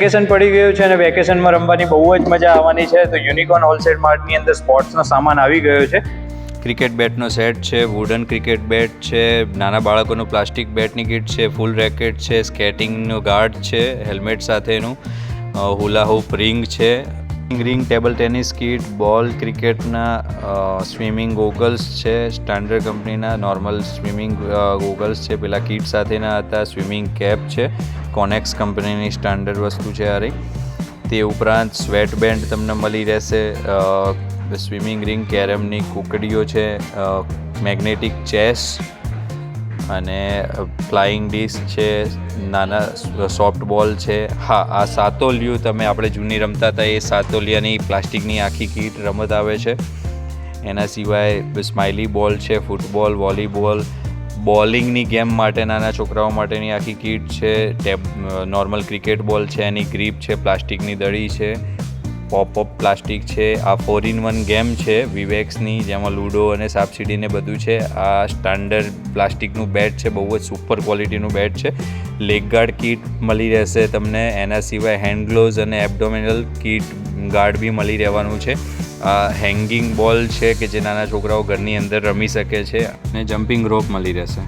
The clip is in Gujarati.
વેકેશન પડી ગયું છે અને વેકેશનમાં રમવાની બહુ જ મજા આવવાની છે. તો યુનિકોર્ન હોલસેલ માર્ટની અંદર સ્પોર્ટ્સનો સામાન આવી ગયો છે. ક્રિકેટ બેટનો સેટ છે વુડન ક્રિકેટ બેટ છે, નાના બાળકોનું પ્લાસ્ટિક બેટની કીટ છે, ફૂલ રેકેટ છે, સ્કેટિંગનો ગાર્ડ છે, હેલ્મેટ સાથેનું હુલા હૂપ રિંગ છે ring, table tennis kit ball, ક્રિકેટના સ્વિમિંગ ગોગલ્સ છે, સ્ટાન્ડર્ડ કંપનીના, નોર્મલ સ્વિમિંગ ગોગલ્સ છે. પેલા કીટ સાથેના હતા, સ્વિમિંગ કેપ છે. કોનેક્સ કંપનીની સ્ટાન્ડર્ડ વસ્તુ છે આ તે ઉપરાંત સ્વેટ બેન્ડ તમને મળી રહેશે. સ્વિમિંગ રિંગ, કેરમની કુકડીઓ છે મેગ્નેટિક ચેસ અને ફ્લાઇંગ ડિસ્ક છે, નાના સોફ્ટ બોલ છે. હા, આ સાતોલિયું તમે આપણે જૂની રમતા હતા, એ સાતોલિયાની પ્લાસ્ટિકની આખી કીટ રમત આવે છે. એના સિવાય સ્માઇલી બોલ છે ફૂટબોલ વોલીબોલ બોલિંગની ગેમ માટે, નાના છોકરાઓ માટેની આખી કીટ છે, ટેબ નોર્મલ ક્રિકેટ બોલ છે, એની ગ્રીપ છે, પ્લાસ્ટિકની દડી છે. પોપઅપ પ્લાસ્ટિક છે, આ ફોર ઇન વન ગેમ છે, વિવેક્સની, જેમાં લૂડો અને સાપસીડીને બધું છે. આ સ્ટાન્ડર્ડ પ્લાસ્ટિકનું બેટ છે, બહુ જ સુપર ક્વોલિટીનું બેટ છે. લેગ ગાર્ડ કીટ મળી રહેશે તમને, એના સિવાય હેન્ડ ગ્લોવ્સ અને એબડોમિનલ કીટ ગાર્ડ બી મળી રહેવાનું છે. આ હેંગિંગ બોલ છે કે જે નાના છોકરાઓ ઘરની અંદર રમી શકે છે, અને જમ્પિંગ રોપ મળી રહેશે.